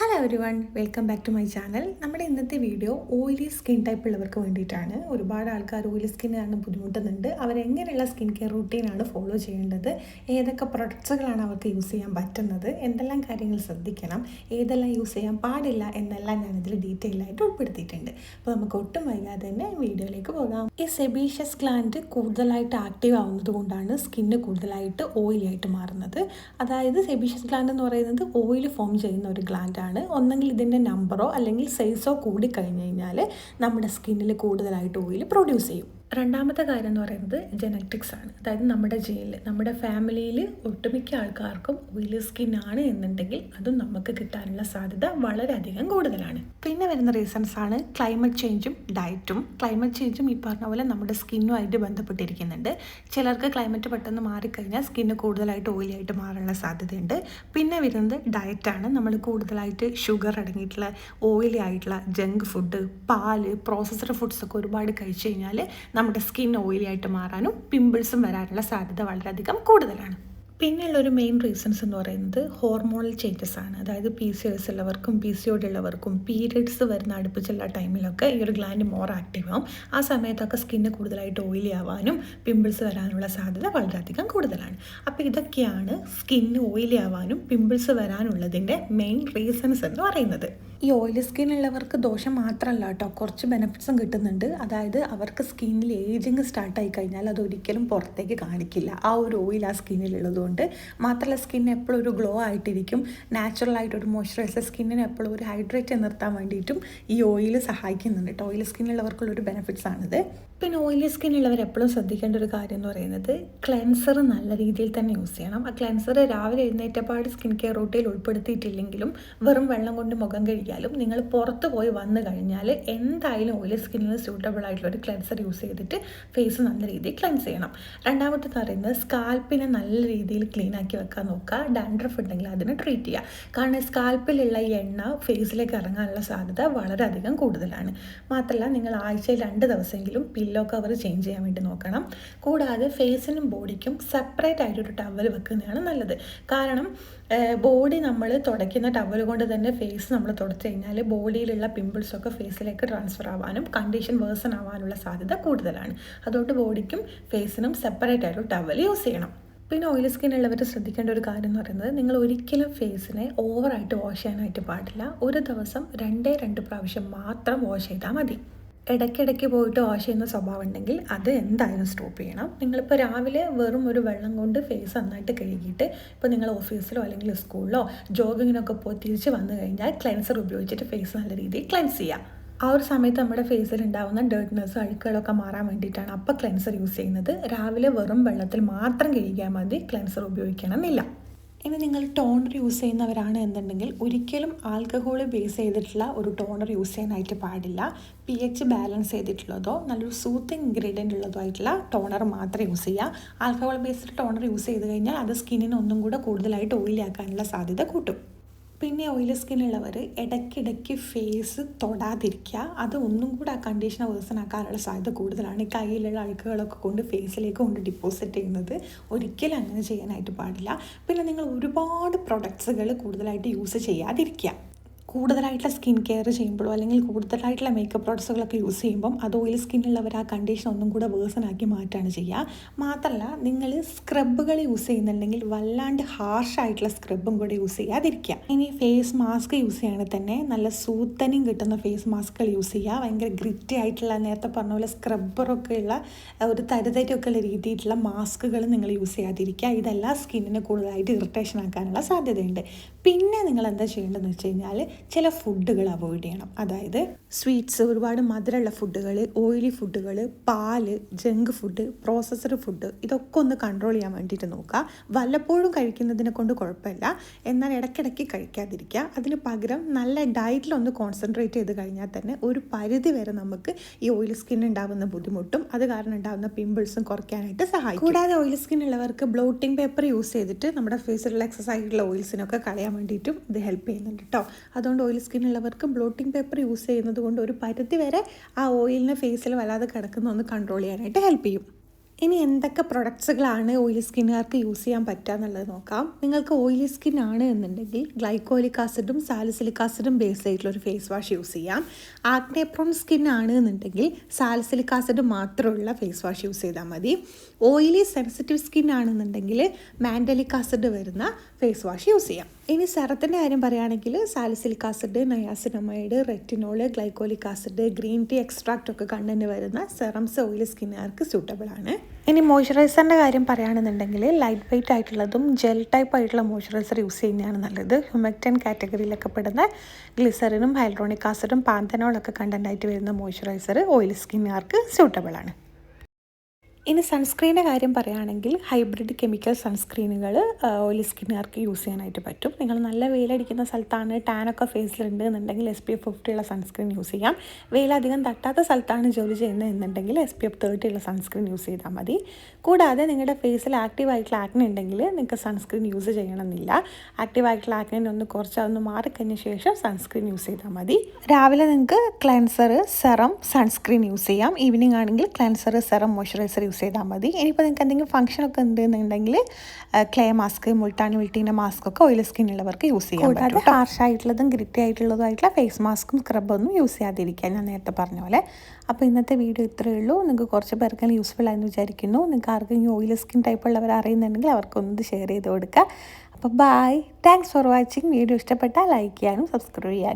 Hello everyone welcome back to my channel നമ്മുടെ ഇന്നത്തെ video oily skin type ഉള്ളവർക്ക് വേണ്ടിയിട്ടാണ്. ഒരുപാട് ആൾക്കാർ ഓയിലി സ്കിൻ കാരണം ബുദ്ധിമുട്ടുന്നുണ്ട്. അവരെങ്ങനെയുള്ള സ്കിൻ കെയർ റൂട്ടീനാണ് ഫോളോ ചെയ്യേണ്ടത്? ഏതൊക്കെ പ്രൊഡക്ട്സുകളാണ് അവർക്ക് യൂസ് ചെയ്യാൻ പറ്റുന്നത്? എന്തെല്ലാം കാര്യങ്ങൾ ശ്രദ്ധിക്കണം? ഏതെല്ലാം യൂസ് ചെയ്യാൻ പാടില്ല എന്നെല്ലാം ഞാനിതിൽ ഡീറ്റെയിൽ ആയിട്ട് ഉൾപ്പെടുത്തിയിട്ടുണ്ട്. അപ്പോൾ നമുക്ക് ഒട്ടും വൈകാതെ തന്നെ വീഡിയോയിലേക്ക് പോകാം. ഈ സെബീഷ്യസ് ഗ്ലാൻഡ് കൂടുതലായിട്ട് ആക്റ്റീവ് ആവുന്നത് കൊണ്ടാണ് സ്കിന്ന് കൂടുതലായിട്ട് ഓയിലി ആയിട്ട് മാറുന്നത്. അതായത് സെബീഷ്യസ് ഗ്ലാൻഡ് എന്ന് പറയുന്നത് ഓയിൽ ഫോം ചെയ്യുന്ന ഒരു ഗ്ലാൻഡാണ് ഒന്നെങ്കിൽ ഇതിന്റെ നമ്പറോ അല്ലെങ്കിൽ സൈസോ കൂടി കഴിഞ്ഞ് കഴിഞ്ഞാൽ നമ്മുടെ സ്കിന്നിൽ കൂടുതലായിട്ട് ഓയിൽ പ്രൊഡ്യൂസ് ചെയ്യും. രണ്ടാമത്തെ കാര്യം എന്ന് പറയുന്നത് ജനറ്റിക്സ് ആണ്. അതായത് നമ്മുടെ ജീനിൽ നമ്മുടെ ഫാമിലിയിൽ ഒട്ടുമിക്ക ആൾക്കാർക്കും ഓയിലി സ്കിൻ ആണ് എന്നുണ്ടെങ്കിൽ അതും നമുക്ക് കിട്ടാനുള്ള സാധ്യത വളരെയധികം കൂടുതലാണ്. പിന്നെ വരുന്ന റീസൺസ് ആണ് ക്ലൈമറ്റ് ചേഞ്ചും ഡയറ്റും ക്ലൈമറ്റ് ചേഞ്ചും ഈ പറഞ്ഞ പോലെ നമ്മുടെ സ്കിന്നുമായിട്ട് ബന്ധപ്പെട്ടിരിക്കുന്നുണ്ട്. ചിലർക്ക് ക്ലൈമറ്റ് പെട്ടെന്ന് മാറിക്കഴിഞ്ഞാൽ സ്കിന്ന് കൂടുതലായിട്ട് ഓയിലി ആയിട്ട് മാറാനുള്ള സാധ്യതയുണ്ട്. പിന്നെ വരുന്നത് ഡയറ്റാണ് നമ്മൾ കൂടുതലായിട്ട് ഷുഗർ അടങ്ങിയിട്ടുള്ള ഓയിലി ആയിട്ടുള്ള ജങ്ക് ഫുഡ് പാൽ പ്രോസസ്ഡ് ഫുഡ്സ് ഒക്കെ ഒരുപാട് കഴിച്ചു കഴിഞ്ഞാൽ നമ്മുടെ സ്കിൻ ഓയിലി ആയിട്ട് മാറാനും പിമ്പിൾസും വരാനുള്ള സാധ്യത വളരെയധികം കൂടുതലാണ്. പിന്നെയുള്ള ഒരു മെയിൻ റീസൺസ് എന്ന് പറയുന്നത് ഹോർമോണൽ ചേഞ്ചസ് ആണ്. അതായത് പി സി എസ് ഉള്ളവർക്കും പി സി ഒഡി ഉള്ളവർക്കും പീരിയഡ്സ് വരുന്ന അടുപ്പിച്ചുള്ള ടൈമിലൊക്കെ ഈ ഒരു ഗ്ലാൻഡ് മോർ ആക്റ്റീവ് ആവും. ആ സമയത്തൊക്കെ സ്കിന്ന് കൂടുതലായിട്ട് ഓയിലി ആവാനും പിമ്പിൾസ് വരാനുള്ള സാധ്യത വളരെയധികം കൂടുതലാണ്. അപ്പോൾ ഇതൊക്കെയാണ് സ്കിന്ന് ഓയിലി ആവാനും പിമ്പിൾസ് വരാനുള്ളതിന്റെ മെയിൻ റീസൺസ് എന്ന് പറയുന്നത്. ഈ ഓയിലി സ്കിൻ ഉള്ളവർക്ക് ദോഷം മാത്രമല്ല കേട്ടോ. കുറച്ച് ബെനഫിറ്റ്സും കിട്ടുന്നുണ്ട്. അതായത് അവർക്ക് സ്കിന്നിൽ ഏജിങ് സ്റ്റാർട്ടായി കഴിഞ്ഞാൽ അതൊരിക്കലും പുറത്തേക്ക് കാണിക്കില്ല. ആ ഒരു ഓയിൽ ആ സ്കിന്നിലുള്ളതുകൊണ്ട് മാത്രമല്ല സ്കിൻ എപ്പോഴും ഒരു ഗ്ലോ ആയിട്ടിരിക്കും. ഒരു മോയ്സ്ചറൈസർ സ്കിന്നിന് എപ്പോഴും ഒരു ഹൈഡ്രേറ്റ് നിർത്താൻ വേണ്ടിയിട്ടും ഈ ഓയിൽ സഹായിക്കുന്നുണ്ട് കേട്ടോ ഓയിൽ സ്കിന്നുള്ളവർക്കുള്ള ഒരു ബെനിഫിറ്റ്സ് ആണിത്. പിന്നെ ഓയിലി സ്കിൻ ഉള്ളവർ എപ്പോഴും ശ്രദ്ധിക്കേണ്ട ഒരു കാര്യം എന്ന് പറയുന്നത് ക്ലെൻസർ നല്ല രീതിയിൽ തന്നെ യൂസ് ചെയ്യണം. ആ ക്ലെൻസർ രാവിലെ എഴുന്നേറ്റപ്പാട് സ്കിൻ കെയർ റൂട്ടിൽ ഉൾപ്പെടുത്തിയിട്ടില്ലെങ്കിലും വെറും വെള്ളം കൊണ്ട് മുഖം കഴുകിയാലും നിങ്ങൾ പുറത്ത് പോയി വന്നു കഴിഞ്ഞാൽ എന്തായാലും ഓയിലി സ്കിന്നിന് സ്യൂട്ടബിൾ ആയിട്ടുള്ള ഒരു ക്ലെൻസർ യൂസ് ചെയ്തിട്ട് ഫേസ് നല്ല രീതിയിൽ ക്ലെൻസ് ചെയ്യണം. രണ്ടാമത്തെ പറയുന്നത് സ്കാൽപ്പിനെ നല്ല രീതിയിൽ ക്ലീൻ ആക്കി വെക്കാൻ നോക്കുക. ഡാൻഡ്രഫ് ഉണ്ടെങ്കിൽ അതിനെ ട്രീറ്റ് ചെയ്യുക. കാരണം സ്കാൽപ്പിലുള്ള എണ്ണ ഫേസിലേക്ക് ഇറങ്ങാനുള്ള സാധ്യത വളരെയധികം കൂടുതലാണ്. മാത്രമല്ല നിങ്ങൾ ആഴ്ചയിൽ രണ്ട് ദിവസമെങ്കിലും പില്ലോ കവർ ചേഞ്ച് ചെയ്യാൻ വേണ്ടി നോക്കണം. കൂടാതെ ഫേസിനും ബോഡിക്കും സെപ്പറേറ്റ് ആയിട്ടൊരു ടവൽ വെക്കുന്നതാണ് നല്ലത്. കാരണം ബോഡി നമ്മൾ തുടയ്ക്കുന്ന ടവൽ കൊണ്ട് തന്നെ ഫേസ് നമ്മൾ തുടച്ചു കഴിഞ്ഞാൽ ബോഡിയിലുള്ള പിമ്പിൾസൊക്കെ ഫേസിലേക്ക് ട്രാൻസ്ഫർ ആവാനും കണ്ടീഷൻ വേഴ്സൺ ആവാനുള്ള സാധ്യത കൂടുതലാണ്. അതുകൊണ്ട് ബോഡിക്കും ഫേസിനും സെപ്പറേറ്റ് ആയിട്ട് ടവൽ യൂസ് ചെയ്യണം. പിന്നെ ഓയിൽ സ്കിൻ ഉള്ളവർ ശ്രദ്ധിക്കേണ്ട ഒരു കാര്യം എന്ന് പറയുന്നത് നിങ്ങൾ ഒരിക്കലും ഫേസിനെ ഓവറായിട്ട് വാഷ് ചെയ്യാനായിട്ട് പാടില്ല. ഒരു ദിവസം രണ്ടേ രണ്ട് പ്രാവശ്യം മാത്രം വാഷ് ചെയ്താൽ മതി. ഇടയ്ക്കിടയ്ക്ക് പോയിട്ട് വാഷ് ചെയ്യുന്ന സ്വഭാവം ഉണ്ടെങ്കിൽ അത് എന്തായാലും സ്റ്റോപ്പ് ചെയ്യണം. നിങ്ങളിപ്പോൾ രാവിലെ വെറും ഒരു വെള്ളം കൊണ്ട് ഫേസ് നന്നായിട്ട് കഴുകിയിട്ട് ഇപ്പോൾ നിങ്ങൾ ഓഫീസിലോ അല്ലെങ്കിൽ സ്കൂളിലോ ജോഗിങ്ങിനൊക്കെ പോയി തിരിച്ച് വന്നു കഴിഞ്ഞാൽ ക്ലെൻസർ ഉപയോഗിച്ചിട്ട് ഫേസ് നല്ല രീതിയിൽ ക്ലെൻസ് ചെയ്യാം. ആ ഒരു സമയത്ത് നമ്മുടെ ഫേസിൽ ഉണ്ടാകുന്ന ഡേർട്ട്നെസ് അഴുക്കുകളൊക്കെ മാറാൻ വേണ്ടിയിട്ടാണ് അപ്പോൾ ക്ലെൻസർ യൂസ് ചെയ്യുന്നത്. രാവിലെ വെറും വെള്ളത്തിൽ മാത്രം കഴുകിയാൽ മതി ക്ലെൻസർ ഉപയോഗിക്കണമെന്നില്ല. ഇനി നിങ്ങൾ ടോണർ യൂസ് ചെയ്യുന്നവരാണ് എന്നുണ്ടെങ്കിൽ ഒരിക്കലും ആൽക്കഹോൾ ബേസ് ചെയ്തിട്ടുള്ള ഒരു ടോണർ യൂസ് ചെയ്യാനായിട്ട് പാടില്ല. പി എച്ച് ബാലൻസ് ചെയ്തിട്ടുള്ളതോ നല്ലൊരു സൂത്തിങ് ഇൻഗ്രീഡിയന്റ് ഉള്ളതോ ആയിട്ടുള്ള ടോണർ മാത്രം യൂസ് ചെയ്യുക. ആൽക്കഹോൾ ബേസ്ഡ് ടോണർ യൂസ് ചെയ്ത് കഴിഞ്ഞാൽ അത് സ്കിന്നിന് ഒന്നും കൂടെ കൂടുതലായിട്ട് ഓയിലാക്കാനുള്ള സാധ്യത കൂട്ടും. പിന്നെ ഓയിലി സ്കിന്നുള്ളവർ ഇടയ്ക്കിടയ്ക്ക് ഫേസ് തൊടാതിരിക്കുക. അത് ഒന്നും കൂടെ ആ കണ്ടീഷനെ വേഴ്സണാക്കാനുള്ള സാധ്യത കൂടുതലാണ്. ഈ കയ്യിലുള്ള അഴുക്കുകളൊക്കെ കൊണ്ട് ഫേസിലേക്ക് കൊണ്ട് ഡിപ്പോസിറ്റ് ചെയ്യുന്നത് ഒരിക്കലും അങ്ങനെ ചെയ്യാനായിട്ട് പാടില്ല. പിന്നെ നിങ്ങൾ ഒരുപാട് പ്രൊഡക്ട്സുകൾ കൂടുതലായിട്ട് യൂസ് ചെയ്യാതിരിക്കുക. കൂടുതലായിട്ടുള്ള സ്കിൻ കെയർ ചെയ്യുമ്പോഴോ അല്ലെങ്കിൽ കൂടുതലായിട്ടുള്ള മേക്കപ്പ് പ്രോഡക്ട്സുകളൊക്കെ യൂസ് ചെയ്യുമ്പം അത് ഓയിൽ സ്കിന്നുള്ളവർ ആ കണ്ടീഷൻ ഒന്നും കൂടെ വേഴ്സനാക്കി മാറ്റാണ് ചെയ്യുക. മാത്രമല്ല നിങ്ങൾ സ്ക്രബുകൾ യൂസ് ചെയ്യുന്നുണ്ടെങ്കിൽ വല്ലാണ്ട് ഹാർഷ് ആയിട്ടുള്ള സ്ക്രബും കൂടെ യൂസ് ചെയ്യാതിരിക്കുക. ഇനി ഫേസ് മാസ്ക് യൂസ് ചെയ്യുകയാണെങ്കിൽ തന്നെ നല്ല സൂത്തനും കിട്ടുന്ന ഫേസ് മാസ്കുകൾ യൂസ് ചെയ്യുക. ഭയങ്കര ഗ്രിറ്റി ആയിട്ടുള്ള നേരത്തെ പറഞ്ഞ പോലെ സ്ക്രബ്ബറൊക്കെ ഉള്ള ഒരു തരുതരൊക്കെ ഉള്ള രീതിയിലുള്ള മാസ്കുകൾ നിങ്ങൾ യൂസ് ചെയ്യാതിരിക്കുക. ഇതെല്ലാം സ്കിന്നിന് കൂടുതലായിട്ട് ഇറിറ്റേഷൻ ആക്കാനുള്ള സാധ്യതയുണ്ട്. പിന്നെ നിങ്ങൾ എന്താ ചെയ്യേണ്ടതെന്ന് വെച്ച് കഴിഞ്ഞാൽ ചില ഫുഡുകൾ അവോയ്ഡ് ചെയ്യണം. അതായത് സ്വീറ്റ്സ് ഒരുപാട് മധുരമുള്ള ഫുഡുകൾ ഓയിലി ഫുഡുകൾ പാൽ ജങ്ക് ഫുഡ് പ്രോസസ്സഡ് ഫുഡ് ഇതൊക്കെ ഒന്ന് കൺട്രോൾ ചെയ്യാൻ വേണ്ടിയിട്ട് നോക്കുക. വല്ലപ്പോഴും കഴിക്കുന്നതിനെ കൊണ്ട് കുഴപ്പമില്ല. എന്നാൽ ഇടയ്ക്കിടയ്ക്ക് കഴിക്കാതിരിക്കുക. അതിന് പകരം നല്ല ഡയറ്റിലൊന്ന് കോൺസെൻട്രേറ്റ് ചെയ്ത് കഴിഞ്ഞാൽ തന്നെ ഒരു പരിധി വരെ നമുക്ക് ഈ ഓയിൽ സ്കിൻ ഉണ്ടാകുന്ന ബുദ്ധിമുട്ടും അത് കാരണം ഉണ്ടാകുന്ന പിമ്പിൾസും കുറയ്ക്കാനായിട്ട് സഹായിക്കും. കൂടാതെ ഓയിൽ സ്കിൻ ഉള്ളവർക്ക് ബ്ലോട്ടിംഗ് പേപ്പർ യൂസ് ചെയ്തിട്ട് നമ്മുടെ ഫേസിലുള്ള എക്സസൈസ് ആയിട്ടുള്ള ഓയിൽസിനൊക്കെ കളയാൻ വേണ്ടിയിട്ടും ഇത് ഹെൽപ്പ് ചെയ്യുന്നുണ്ട് കേട്ടോ അതുകൊണ്ട് ഓയിൽ സ്കിൻ ഉള്ളവർക്ക് ബ്ലോട്ടിംഗ് പേപ്പർ യൂസ് ചെയ്യുന്നത് കൊണ്ട് ഒരു പരിധി വരെ ആ ഓയിലിനെ ഫേസിൽ വല്ലാതെ കിടക്കുന്ന ഒന്ന് കൺട്രോൾ ചെയ്യാനായിട്ട് ഹെൽപ്പ് ചെയ്യും. ഇനി എന്തൊക്കെ പ്രൊഡക്ട്സുകളാണ് ഓയിലി സ്കിന്നുകാർക്ക് യൂസ് ചെയ്യാൻ പറ്റുക എന്നുള്ളത് നോക്കാം. നിങ്ങൾക്ക് ഓയിലി സ്കിൻ ആണ് എന്നുണ്ടെങ്കിൽ ഗ്ലൈക്കോലിക് ആസിഡും സാലിസിലിക് ആസിഡും ബേസ് ആയിട്ടുള്ള ഒരു ഫേസ് വാഷ് യൂസ് ചെയ്യാം. ആക്നെ പ്രോൺ സ്കിൻ ആണ് എന്നുണ്ടെങ്കിൽ സാലിസിലിക് ആസിഡ് മാത്രമുള്ള ഫേസ് വാഷ് യൂസ് ചെയ്താൽ മതി. ഓയിലി സെൻസിറ്റീവ് സ്കിൻ ആണെന്നുണ്ടെങ്കിൽ മാൻഡലിക് ആസിഡ് വരുന്ന ഫേസ് വാഷ് യൂസ് ചെയ്യാം. ഇനി സെറത്തിന്റെ കാര്യം പറയുകയാണെങ്കിൽ salicylic acid niacinamide retinol glycolic acid green tea extract ഒക്കെ കണ്ടന്റ് വരുന്ന സെറംസ് ഓയിൽ സ്കിന്നുകാർക്ക് സൂട്ടബിൾ ആണ്. ഇനി മോയ്സ്ചറൈസറിന്റെ കാര്യം പറയുകയാണെന്നുണ്ടെങ്കിൽ ലൈറ്റ് വെയിറ്റ് ആയിട്ടുള്ളതും ജെൽ ടൈപ്പ് ആയിട്ടുള്ള മോയ്സ്ചറൈസർ യൂസ് ചെയ്യുന്നതാണ് നല്ലത്. ഹ്യൂമക്റ്റൻ കാറ്റഗറിയിലൊക്കെ പെടുന്ന ഗ്ലിസറിനും ഹൈഡ്രോണിക് ആസിഡും പാന്തനോളൊക്കെ കണ്ടന്റായിട്ട് വരുന്ന മോയ്സ്ചറൈസർ ഓയിലി സ്കിന്നുകാർക്ക് സൂട്ടബിൾ ആണ്. ഇനി സൺസ്ക്രീന്റെ കാര്യം പറയുകയാണെങ്കിൽ ഹൈബ്രിഡ് കെമിക്കൽ സൺസ്ക്രീനുകൾ ഓയിലി സ്കിന്നുകാർക്ക് യൂസ് ചെയ്യാനായിട്ട് പറ്റും. നിങ്ങൾ നല്ല വെയിലടിക്കുന്ന സ്ഥലത്താണ് ടാനൊക്കെ ഫേസിലുണ്ട് എന്നുണ്ടെങ്കിൽ എസ് പി എഫ് ഫിഫ്റ്റി ഉള്ള സൺസ്ക്രീൻ യൂസ് ചെയ്യാം. വെയിലധികം തട്ടാത്ത സ്ഥലത്താണ് ജോലി ചെയ്യുന്നത് എന്നുണ്ടെങ്കിൽ എസ് പി എഫ് തേർട്ടി ഉള്ള സൺസ്ക്രീൻ യൂസ് ചെയ്താൽ മതി. കൂടാതെ നിങ്ങളുടെ ഫേസിൽ ആക്റ്റീവ് ആയിട്ടുള്ള ആക്നെ ഉണ്ടെങ്കിൽ നിങ്ങൾക്ക് സൺസ്ക്രീൻ യൂസ് ചെയ്യണമെന്നില്ല. ആക്റ്റീവ് ആയിട്ടുള്ള ആക്നെ ഒന്ന് കുറച്ച് അതൊന്ന് മാറിക്കഴിഞ്ഞ ശേഷം സൺസ്ക്രീൻ യൂസ് ചെയ്താൽ മതി. രാവിലെ നിങ്ങൾക്ക് ക്ലെൻസർ സെറം സൺസ്ക്രീൻ യൂസ് ചെയ്യാം. ഈവനിങ് ആണെങ്കിൽ ക്ലെൻസർ സെറം മോയ്സ്ചറൈസർ യൂസ് ചെയ്താൽ മതി. ഇനിയിപ്പോൾ നിങ്ങൾക്ക് എന്തെങ്കിലും ഫംഗ്ഷൻ ഒക്കെ ഉണ്ടെന്നുണ്ടെങ്കിൽ ക്ലേ മാസ്ക് മുൾട്ടാണി വിൾട്ടീന്റെ മാസ്ക് ഒക്കെ ഓയിൽ ഉള്ളവർക്ക് യൂസ് ചെയ്യാം കൂടാതെ ഹാർഷ് ആയിട്ടുള്ളതും ഗ്രിറ്റി ആയിട്ടുള്ളതും ആയിട്ടുള്ള ഫേസ് മാസ്കും സ്ക്രബൊന്നും യൂസ് ചെയ്യാതിരിക്കുക ഞാൻ നേരത്തെ പറഞ്ഞ പോലെ. അപ്പോൾ ഇന്നത്തെ വീഡിയോ ഇത്രയേ ഉള്ളൂ. നിങ്ങൾക്ക് കുറച്ച് പേർക്കെങ്കിലും യൂസ്ഫുൾ ആയെന്ന് വിചാരിക്കുന്നു. നിങ്ങൾക്ക് ആർക്കെങ്കിലും ഓയിൽ സ്കിൻ ടൈപ്പ് ഉള്ളവർ അറിയുന്നുണ്ടെങ്കിൽ അവർക്കൊന്ന് ഷെയർ ചെയ്ത് കൊടുക്കുക. അപ്പോൾ bye thanks for watching video ഇഷ്ടപ്പെട്ടാൽ ലൈക്ക് ചെയ്യാനും സബ്സ്ക്രൈബ് ചെയ്യാനും